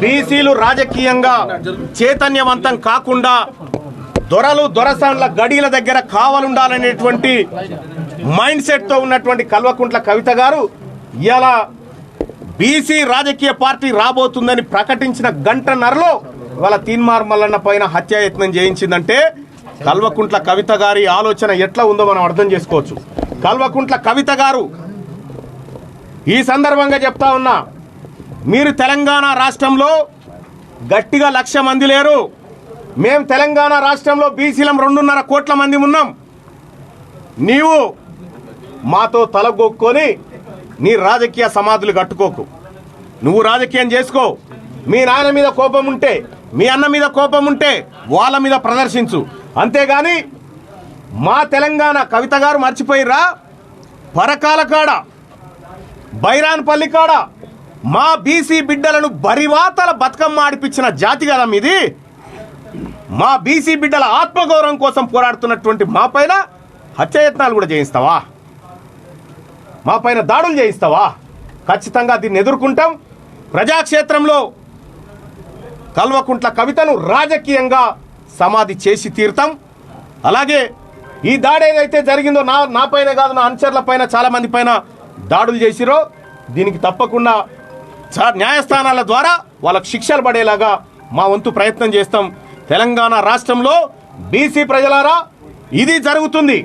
బీసీలు రాజకీయంగా చైతన్యవంతం కాకుండా దొరలు దొరసాన్ల గడీల దగ్గర కావాలుండాలనేటువంటి మైండ్ సెట్తో ఉన్నటువంటి కల్వకుంట్ల కవిత గారు ఇలా బీసీ రాజకీయ పార్టీ రాబోతుందని ప్రకటించిన గంటన్నరలో వాళ్ళ తీన్మార్ మల్లన్న పైన హత్యాయత్నం చేయించిందంటే కల్వకుంట్ల కవిత గారి ఆలోచన ఎట్లా ఉందో మనం అర్థం చేసుకోవచ్చు. కల్వకుంట్ల కవిత గారు ఈ సందర్భంగా చెప్తా ఉన్నా మీరు తెలంగాణ రాష్ట్రంలో గట్టిగా లక్ష మంది లేరు. మేము తెలంగాణ రాష్ట్రంలో బీసీలం రెండున్నర కోట్ల మంది ఉన్నాం. నీవు మాతో తలగొక్కొని నీ రాజకీయ సమాధులు కట్టుకోకు. నువ్వు రాజకీయం చేసుకో. మీ నాయన మీద కోపం ఉంటే మీ అన్న మీద కోపం ఉంటే వాళ్ళ మీద ప్రదర్శించు. అంతేగాని మా తెలంగాణ కవిత గారు మర్చిపోయిర్రా. పరకాల కాడ బైరాన్పల్లి కాడ మా బీసీ బిడ్డలను బరివాతల బతుకమ్మ ఆడిపించిన జాతి కదా మీది మా బీసీ బిడ్డల ఆత్మగౌరవం కోసం పోరాడుతున్నటువంటి మా పైన హత్యాయత్నాలు కూడా చేయిస్తావా? మా పైన దాడులు చేయిస్తావా? ఖచ్చితంగా దీన్ని ఎదుర్కొంటాం. ప్రజాక్షేత్రంలో కల్వకుంట్ల కవితను రాజకీయంగా సమాధి చేసి తీరుతాం. అలాగే ఈ దాడి ఏదైతే జరిగిందో నా నా పైన కాదు నా అనుచరుల పైన చాలామంది పైన దాడులు చేసిరో దీనికి తప్పకుండా సార్ న్యాయస్థానాల ద్వారా వాళ్ళకు శిక్షలు పడేలాగా మా వంతు ప్రయత్నం చేస్తాం. తెలంగాణ రాష్ట్రంలో బీసీ ప్రజలారా ఇది జరుగుతుంది.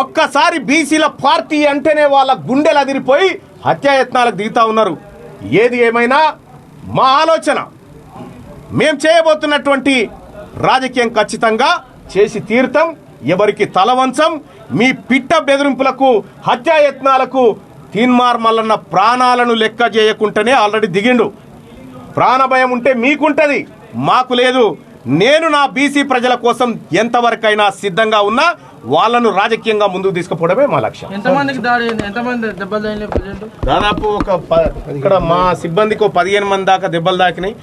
ఒక్కసారి బీసీల పార్టీ అంటేనే వాళ్ళ గుండెలు అదిరిపోయి హత్యాయత్నాలకు దిగుతా ఉన్నారు. ఏది ఏమైనా మా ఆలోచన. మేం చేయబోతున్నటువంటి రాజకీయం ఖచ్చితంగా చేసి తీర్థం ఎవరికి తలవంచం మీ పిట్ట బెదిరింపులకు హత్యాయత్నాలకు తీన్మార్ మల్లన్న ప్రాణాలను లెక్క చేయకుంటేనే ఆల్రెడీ దిగిండు. ప్రాణభయం ఉంటే మీకుంటుంది మాకు లేదు. నేను నా బీసీ ప్రజల కోసం ఎంతవరకైనా సిద్ధంగా ఉన్నా వాళ్ళను రాజకీయంగా ముందుకు తీసుకుపోవడమే మా లక్ష్యం. దాదాపు ఒక ప- ఇక్కడ మా సిబ్బందికి పదిహేను మంది దాకా దెబ్బలు దాకినాయి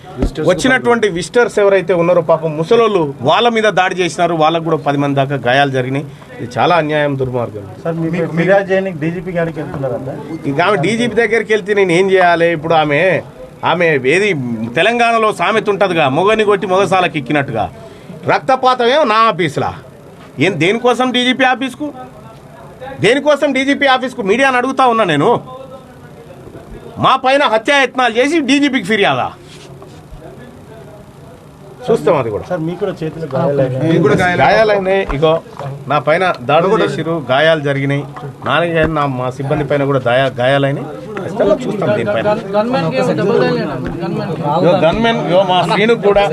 వచ్చినటువంటి విజిటర్స్ ఎవరైతే ఉన్నారో పాపం ముసలోళ్ళు వాళ్ళ మీద దాడి చేసినారు. వాళ్ళకు కూడా పది మంది దాకా గాయాలు జరిగినాయి. ఇది చాలా అన్యాయం దుర్మార్గం. ఇక ఆమె డీజీపీ దగ్గరికి వెళ్తే నేను ఏం చేయాలి? ఇప్పుడు ఆమె ఆమె ఏది తెలంగాణలో సామెత ఉంటుందిగా మొగని కొట్టి మొగసాలకు ఎక్కినట్టుగా. రక్తపాతం ఏమో నా ఆఫీసులా? ఏం దేనికోసం డీజీపీ ఆఫీస్కు? దేనికోసం డీజీపీ ఆఫీస్కు మీడియాని అడుగుతా ఉన్నా నేను? మా పైన హత్యాయత్నాలు చేసి డీజీపీకి ఫిర్యాదా? చూస్తాం అది కూడా. సార్ మీకు కూడా చేతులు గాయాలైనాయి ఇగో నా పైన దాడులు చేసిరు గాయాలు జరిగినాయి. నాలుగు నా మా సిబ్బంది పైన కూడా గాయా గాయాలైనాయి. చూస్తాం దీనిపైన గన్మెన్ ఇగో మా శ్రీను కూడా.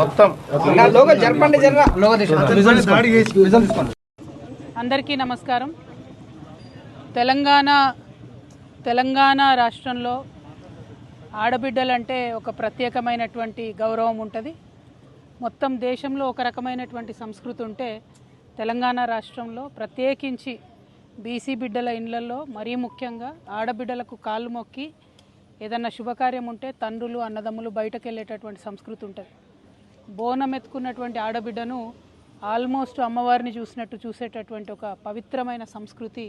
మొత్తం. అందరికీ నమస్కారం. తెలంగాణ తెలంగాణ రాష్ట్రంలో ఆడబిడ్డలంటే ఒక ప్రత్యేకమైనటువంటి గౌరవం ఉంటుంది. మొత్తం దేశంలో ఒక రకమైనటువంటి సంస్కృతి ఉంటే తెలంగాణ రాష్ట్రంలో ప్రత్యేకించి బీసీ బిడ్డల ఇండ్లలో మరీ ముఖ్యంగా ఆడబిడ్డలకు కాళ్ళు మొక్కి ఏదన్నా శుభకార్యం ఉంటే తండ్రులు అన్నదమ్ములు బయటకు వెళ్ళేటటువంటి సంస్కృతి ఉంటుంది. బోనం ఎత్తుకున్నటువంటి ఆడబిడ్డను ఆల్మోస్ట్ అమ్మవారిని చూసినట్టు చూసేటటువంటి ఒక పవిత్రమైన సంస్కృతి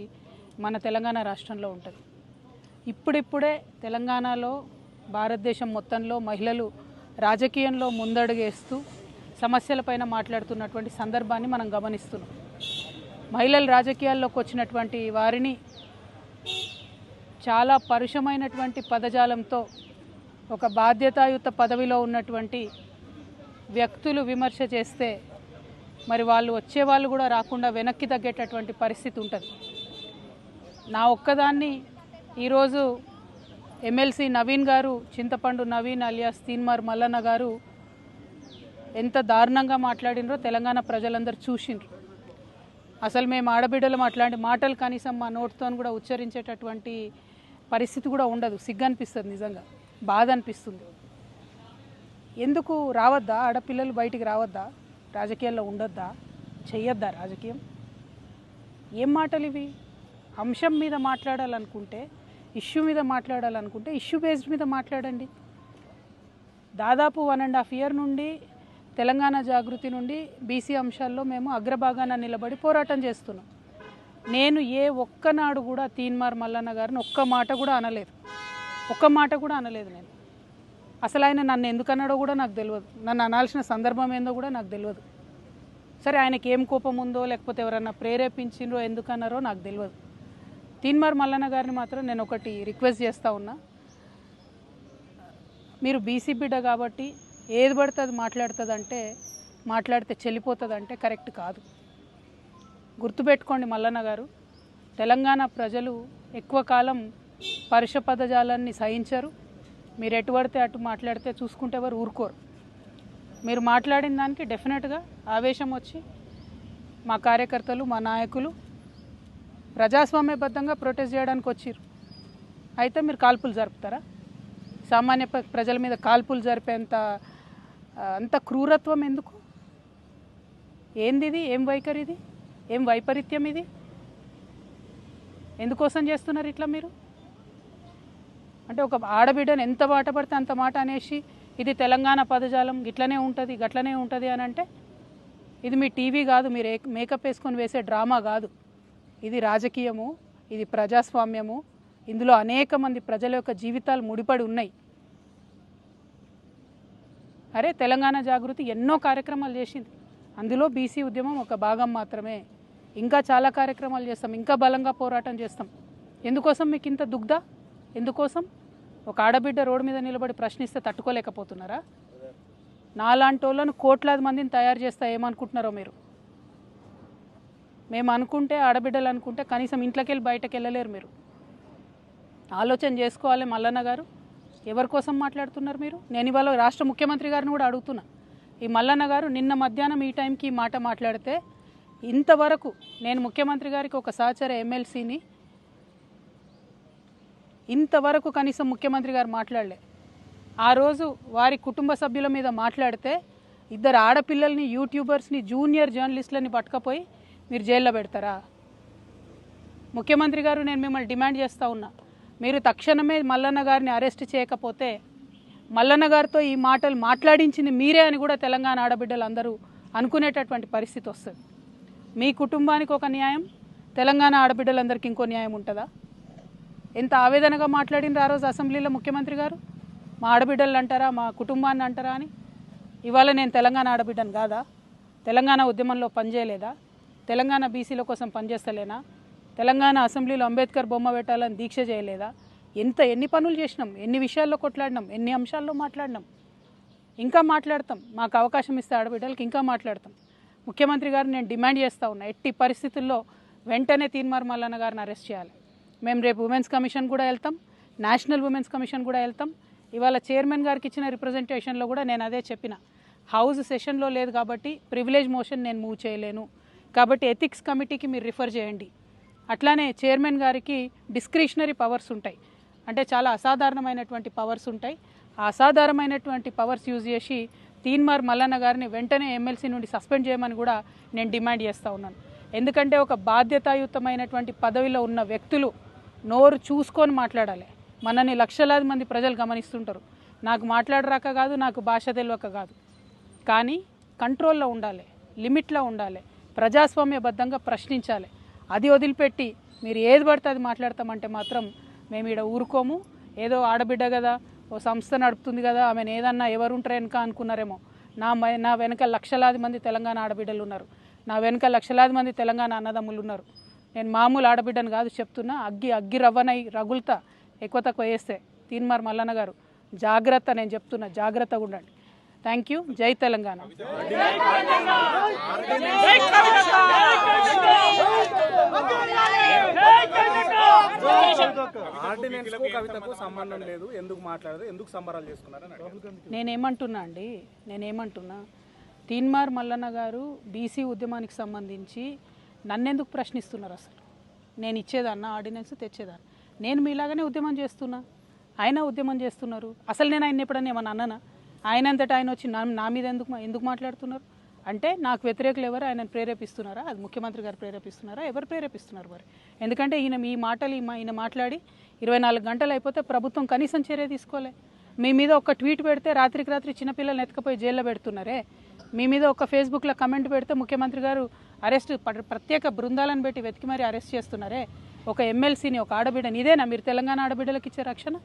మన తెలంగాణ రాష్ట్రంలో ఉంటుంది. ఇప్పుడిప్పుడే తెలంగాణలో భారతదేశం మొత్తంలో మహిళలు రాజకీయంలో ముందడుగేస్తూ సమస్యలపైన మాట్లాడుతున్నటువంటి సందర్భాన్ని మనం గమనిస్తున్నాం. మహిళలు రాజకీయాల్లోకి వచ్చినటువంటి వారిని చాలా పరుషమైనటువంటి పదజాలంతో ఒక బాధ్యతాయుత పదవిలో ఉన్నటువంటి వ్యక్తులు విమర్శ చేస్తే మరి వాళ్ళు వచ్చేవాళ్ళు కూడా రాకుండా వెనక్కి తగ్గేటటువంటి పరిస్థితి ఉంటుంది. నా ఒక్కదాన్ని ఈరోజు ఎమ్మెల్సీ నవీన్ గారు చింతపండు నవీన్ అలియాస్ తీన్మార్ మల్లన్న గారు ఎంత దారుణంగా మాట్లాడినరో తెలంగాణ ప్రజలందరూ చూసిండ్రు. అసలు మేము ఆడబిడ్డలం అట్లాంటి మాటలు కనీసం మా నోటితో కూడా ఉచ్చరించేటటువంటి పరిస్థితి కూడా ఉండదు. సిగ్గు అనిపిస్తుంది నిజంగా. బాధ అనిపిస్తుంది ఎందుకు రావద్దా? ఆడపిల్లలు బయటికి రావద్దా? రాజకీయాల్లో ఉండొద్దా? చెయ్యొద్దా రాజకీయం? ఏం మాటలు ఇవి? అంశం మీద మాట్లాడాలనుకుంటే ఇష్యూ మీద మాట్లాడాలనుకుంటే ఇష్యూ బేస్డ్ మీద మాట్లాడండి. దాదాపు వన్ అండ్ హాఫ్ ఇయర్ నుండి తెలంగాణ జాగృతి నుండి బీసీ అంశాల్లో మేము అగ్రభాగాన నిలబడి పోరాటం చేస్తున్నాం. నేను ఏ ఒక్కనాడు కూడా తీన్మార్ మల్లన్న గారిని ఒక్క మాట కూడా అనలేదు. ఒక్క మాట కూడా అనలేదు నేను. అసలు ఆయన నన్ను ఎందుకన్నాడో కూడా నాకు తెలియదు. నన్ను అనాల్సిన సందర్భం ఏందో కూడా నాకు తెలియదు. సరే ఆయనకి ఏం కోపం ఉందో లేకపోతే ఎవరన్నా ప్రేరేపించిండ్రో ఎందుకన్నారో నాకు తెలియదు. తీన్మార్ మల్లన్న గారిని మాత్రం నేను ఒకటి రిక్వెస్ట్ చేస్తూ ఉన్నా. మీరు బీసీ బిడ్డ కాబట్టి ఏది పడితే అది మాట్లాడుతుంది అంటే మాట్లాడితే చెల్లిపోతుంది అంటే కరెక్ట్ కాదు. గుర్తుపెట్టుకోండి మల్లన్న గారు తెలంగాణ ప్రజలు ఎక్కువ కాలం పరుష పదజాలాన్ని సహించరు. మీరు ఎటు పడితే అటు మాట్లాడితే చూసుకుంటే ఎవరు ఊరుకోరు. మీరు మాట్లాడిన దానికి డెఫినెట్గా ఆవేశం వచ్చి మా కార్యకర్తలు మా నాయకులు ప్రజాస్వామ్యబద్ధంగా ప్రొటెస్ట్ చేయడానికి వచ్చిర్రు అయితే మీరు కాల్పులు జరుపుతారా? సామాన్య ప్ర- ప్రజల మీద కాల్పులు జరిపేంత అంత క్రూరత్వం ఎందుకు? ఏంది ఇది ఏం వైఖరి ఇది? ఏం వైపరీత్యం ఇది? ఎందుకోసం చేస్తున్నారు ఇట్లా మీరు? అంటే ఒక ఆడబిడ్డను ఎంత మాట పడితే అంత మాట అనేసి ఇది తెలంగాణ పదజాలం ఇట్లనే ఉంటుంది గట్లనే ఉంటుంది అని అంటే ఇది మీ టీవీ కాదు మీరు మేకప్ వేసుకొని వేసే డ్రామా కాదు. ఇది రాజకీయము ఇది ప్రజాస్వామ్యము. ఇందులో అనేక మంది ప్రజల యొక్క జీవితాలు ముడిపడి ఉన్నాయి. అరే తెలంగాణ జాగృతి ఎన్నో కార్యక్రమాలు చేసింది. అందులో బీసీ ఉద్యమం ఒక భాగం మాత్రమే. ఇంకా చాలా కార్యక్రమాలు చేస్తాం. ఇంకా బలంగా పోరాటం చేస్తాం. ఎందుకోసం మీకు ఇంత దుగ్ధ? ఎందుకోసం? ఒక ఆడబిడ్డ రోడ్డు మీద నిలబడి ప్రశ్నిస్తే తట్టుకోలేకపోతున్నారా? నాలాంటి వాళ్ళను కోట్లాది మందిని తయారు చేస్తా ఏమనుకుంటున్నారో మీరు? మేము అనుకుంటే ఆడబిడ్డలు అనుకుంటే కనీసం ఇంట్లోకి వెళ్ళి బయటకు వెళ్ళలేరు మీరు. ఆలోచన చేసుకోవాలి మల్లన్న గారు. ఎవరి కోసం మాట్లాడుతున్నారు మీరు? నేను ఇవాళ రాష్ట్ర ముఖ్యమంత్రి గారిని కూడా అడుగుతున్నా. ఈ మల్లన్న గారు నిన్న మధ్యాహ్నం ఈ టైంకి ఈ మాట మాట్లాడితే ఇంతవరకు నేను ముఖ్యమంత్రి గారికి ఒక సహచర ఎమ్మెల్సీని ఇంతవరకు కనీసం ముఖ్యమంత్రి గారు మాట్లాడలే. ఆ రోజు వారి కుటుంబ సభ్యుల మీద మాట్లాడితే ఇద్దరు ఆడపిల్లల్ని యూట్యూబర్స్ని జూనియర్ జర్నలిస్టులని పట్టుకపోయి మీరు జైల్లో పెడతారా? ముఖ్యమంత్రి గారు నేను మిమ్మల్ని డిమాండ్ చేస్తూ ఉన్నా. మీరు తక్షణమే మల్లన్న గారిని అరెస్ట్ చేయకపోతే మల్లన్న గారితో ఈ మాటలు మాట్లాడించింది మీరే అని కూడా తెలంగాణ ఆడబిడ్డలు అందరూ అనుకునేటటువంటి పరిస్థితి వస్తుంది. మీ కుటుంబానికి ఒక న్యాయం తెలంగాణ ఆడబిడ్డలందరికీ ఇంకో న్యాయం ఉంటుందా? ఎంత ఆవేదనగా మాట్లాడినారు ఆ రోజు అసెంబ్లీలో ముఖ్యమంత్రి గారు? మా ఆడబిడ్డలు అంటారా మా కుటుంబాన్ని అంటారా అని? ఇవాళ నేను తెలంగాణ ఆడబిడ్డను కాదా? తెలంగాణ ఉద్యమంలో పనిచేయలేదా? తెలంగాణ బీసీల కోసం పనిచేస్తలేనా? తెలంగాణ అసెంబ్లీలో అంబేద్కర్ బొమ్మ పెట్టాలని దీక్ష చేయలేదా? ఎంత ఎన్ని పనులు చేసినాం? ఎన్ని విషయాల్లో కొట్లాడినాం? ఎన్ని అంశాల్లో మాట్లాడినాం? ఇంకా మాట్లాడతాం. మాకు అవకాశం ఇస్తే ఆడబిడ్డలకి ఇంకా మాట్లాడతాం. ముఖ్యమంత్రి గారు నేను డిమాండ్ చేస్తూ ఉన్నా ఎట్టి పరిస్థితుల్లో వెంటనే తీన్మార్ మల్లన్న గారిని అరెస్ట్ చేయాలి. మేము రేపు ఉమెన్స్ కమిషన్ కూడా వెళ్తాం నేషనల్ ఉమెన్స్ కమిషన్ కూడా వెళ్తాం. ఇవాళ చైర్మన్ గారికి ఇచ్చిన రిప్రజెంటేషన్లో కూడా నేను అదే చెప్పిన. హౌస్ సెషన్లో లేదు కాబట్టి ప్రివిలేజ్ మోషన్ నేను మూవ్ చేయలేను. కాబట్టి ఎథిక్స్ కమిటీకి మీరు రిఫర్ చేయండి. అట్లానే చైర్మన్ గారికి డిస్క్రిషనరీ పవర్స్ ఉంటాయి. అంటే చాలా అసాధారణమైనటువంటి పవర్స్ ఉంటాయి. ఆ అసాధారణమైనటువంటి పవర్స్ యూజ్ చేసి తీన్మార్ మల్లన్న గారిని వెంటనే ఎమ్మెల్సీ నుండి సస్పెండ్ చేయమని కూడా నేను డిమాండ్ చేస్తూ ఉన్నాను. ఎందుకంటే ఒక బాధ్యతాయుతమైనటువంటి పదవిలో ఉన్న వ్యక్తులు నోరు చూసుకొని మాట్లాడాలి. మనని లక్షలాది మంది ప్రజలు గమనిస్తుంటారు. నాకు మాట్లాడరాక కాదు నాకు భాష తెలియక కాదు. కానీ కంట్రోల్లో ఉండాలి లిమిట్లో ఉండాలి ప్రజాస్వామ్యబద్ధంగా ప్రశ్నించాలి. అది వదిలిపెట్టి మీరు ఏది పడితే అది మాట్లాడతామంటే మాత్రం మేము ఈడ ఊరుకోము. ఏదో ఆడబిడ్డ కదా ఓ సంస్థ నడుపుతుంది కదా ఆమెను ఏదన్నా ఎవరు ఉంటారు వెనక అనుకున్నారేమో. నా నా వెనక లక్షలాది మంది తెలంగాణ ఆడబిడ్డలు ఉన్నారు. నా వెనక లక్షలాది మంది తెలంగాణ అన్నదమ్ములు ఉన్నారు. నేను మామూలు ఆడబిడ్డను కాదు చెప్తున్నా అగ్గి అగ్గి రవ్వనై రగులుతా ఎక్కువ తక్కువ వేస్తే తీన్మార్ మల్లన్న గారు జాగ్రత్త నేను చెప్తున్నా జాగ్రత్తగా ఉండండి. Thank you. జై తెలంగాణ. ఆర్డినెన్స్ కవితకు సంబంధం లేదు ఎందుకు మాట్లాడదు ఎందుకు సంబరాలు చేసుకున్నారని నేనేమంటున్నా అండి నేనేమంటున్నా. తీన్మార్ మల్లన్న గారు బీసీ ఉద్యమానికి సంబంధించి నన్నెందుకు ప్రశ్నిస్తున్నారు అసలు? నేను ఇచ్చేదాన్న ఆర్డినెన్స్ తెచ్చేదాన్ని. నేను మీలాగానే ఉద్యమం చేస్తున్నా. ఆయన ఉద్యమం చేస్తున్నారు. అసలు నేను ఆయన ఎప్పుడన్నా ఏమన్నా అన్నానా? ఆయనంతటా ఆయన వచ్చి నా నా మీద ఎందుకు ఎందుకు మాట్లాడుతున్నారు? అంటే నాకు వ్యతిరేకులు ఎవరు? ఆయనను ప్రేరేపిస్తున్నారా? అది ముఖ్యమంత్రి గారు ప్రేరేపిస్తున్నారా? ఎవరు ప్రేరేపిస్తున్నారు మరి? ఎందుకంటే ఈయన ఈ మాటలు మా- ఈయన మాట్లాడి ఇరవై నాలుగు గంటలు అయిపోతే ప్రభుత్వం కనీసం చర్య తీసుకోలే. మీ మీద ఒక ట్వీట్ పెడితే రాత్రికి రాత్రి చిన్నపిల్లల్ని ఎత్తుకపోయి జైల్లో పెడుతున్నారే? మీ మీద ఒక ఫేస్బుక్లో కమెంట్ పెడితే ముఖ్యమంత్రి గారు అరెస్ట్ ప్రత్యేక బృందాలను పెట్టి వెతికి మరీ అరెస్ట్ చేస్తున్నారే? ఒక ఎమ్మెల్సీని ఒక ఆడబిడ్డని. ఇదేనా మీరు తెలంగాణ ఆడబిడ్డలకు ఇచ్చే రక్షణ?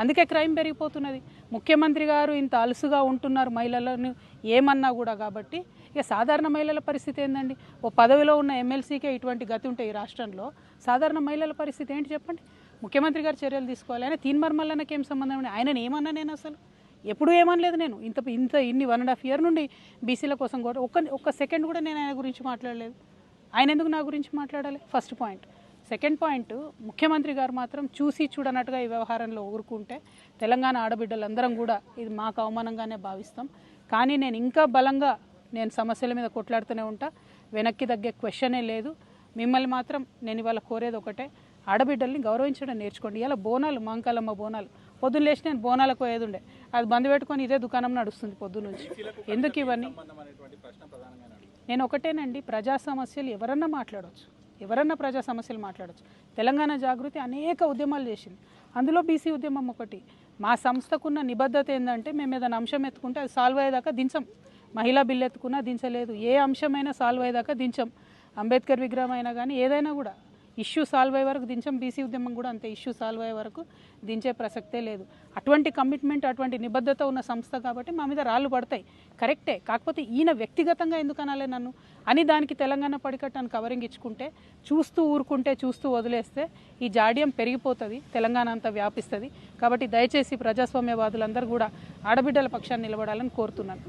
అందుకే క్రైమ్ పెరిగిపోతున్నది. ముఖ్యమంత్రి గారు ఇంత అలుసుగా ఉంటున్నారు మహిళలను ఏమన్నా కూడా కాబట్టి. ఇక సాధారణ మహిళల పరిస్థితి ఏందండి? ఓ పదవిలో ఉన్న ఎమ్మెల్సీకే ఇటువంటి గతి ఉంటే ఈ రాష్ట్రంలో సాధారణ మహిళల పరిస్థితి ఏంటి చెప్పండి? ముఖ్యమంత్రి గారు చర్యలు తీసుకోవాలి. ఆయన తీన్మర్ మల్లన్నకి ఏం సంబంధం ఉంది ఆయన ఏమన్నా నేను అసలు? ఎప్పుడు ఏమనలేదు నేను. ఇంత ఇంత ఇన్ని వన్ అండ్ హాఫ్ ఇయర్ నుండి బీసీల కోసం కూడా ఒక్క ఒక్క సెకండ్ కూడా నేను ఆయన గురించి మాట్లాడలేదు. ఆయన ఎందుకు నా గురించి మాట్లాడాలి? ఫస్ట్ పాయింట్ సెకండ్ పాయింట్ ముఖ్యమంత్రి గారు మాత్రం చూసి చూడనట్టుగా ఈ వ్యవహారంలో ఊరుకుంటే తెలంగాణ ఆడబిడ్డలందరం కూడా ఇది మాకు అవమానంగానే భావిస్తాం. కానీ నేను ఇంకా బలంగా నేను సమస్యల మీద కొట్లాడుతూనే ఉంటా. వెనక్కి తగ్గే క్వశ్చనే లేదు. మిమ్మల్ని మాత్రం నేను ఇవాళ కోరేది ఒకటే ఆడబిడ్డల్ని గౌరవించడం నేర్చుకోండి. ఇలా బోనాలు మాంకాలమ్మ బోనాలు. పొద్దున్న లేచి నేను బోనాలకు పోయేది ఉండే అది బంద్ పెట్టుకొని ఇదే దుకాణం నడుస్తుంది పొద్దు నుంచి. ఎందుకు ఇవన్నీ? నేను ఒకటేనండి ప్రజా సమస్యలు ఎవరన్నా మాట్లాడవచ్చు ఎవరన్నా ప్రజా సమస్యలు మాట్లాడచ్చు. తెలంగాణ జాగృతి అనేక ఉద్యమాలు చేసింది. అందులో బీసీ ఉద్యమం ఒకటి. మా సంస్థకున్న నిబద్ధత ఏంటంటే మేము ఏదైనా అంశం ఎత్తుకుంటే అది సాల్వ్ అయ్యేదాకా దించం. మహిళా బిల్లు ఎత్తుకున్నా దించలేదు. ఏ అంశమైనా సాల్వ్ అయ్యేదాకా దించం. అంబేద్కర్ విగ్రహం అయినా కానీ ఏదైనా కూడా. ఇష్యూ సాల్వ్ అయ్యే వరకు దించం బీసీ ఉద్యమం కూడా అంతే ఇష్యూ సాల్వ్ అయ్యే వరకు దించే ప్రసక్తే లేదు అటువంటి కమిట్మెంట్ అటువంటి నిబద్ధత ఉన్న సంస్థ కాబట్టి మా మీద రాళ్ళు పడతాయి కరెక్టే కాకపోతే ఈయన వ్యక్తిగతంగా ఎందుకు అనాలే నన్ను అని దానికి తెలంగాణ పడికట్టాను కవరింగ్ ఇచ్చుకుంటే చూస్తూ ఊరుకుంటే చూస్తూ వదిలేస్తే ఈ జాడ్యం పెరిగిపోతుంది తెలంగాణ అంతా వ్యాపిస్తుంది కాబట్టి దయచేసి ప్రజాస్వామ్యవాదులందరూ కూడా ఆడబిడ్డల పక్షాన్ని నిలబడాలని కోరుతున్నాను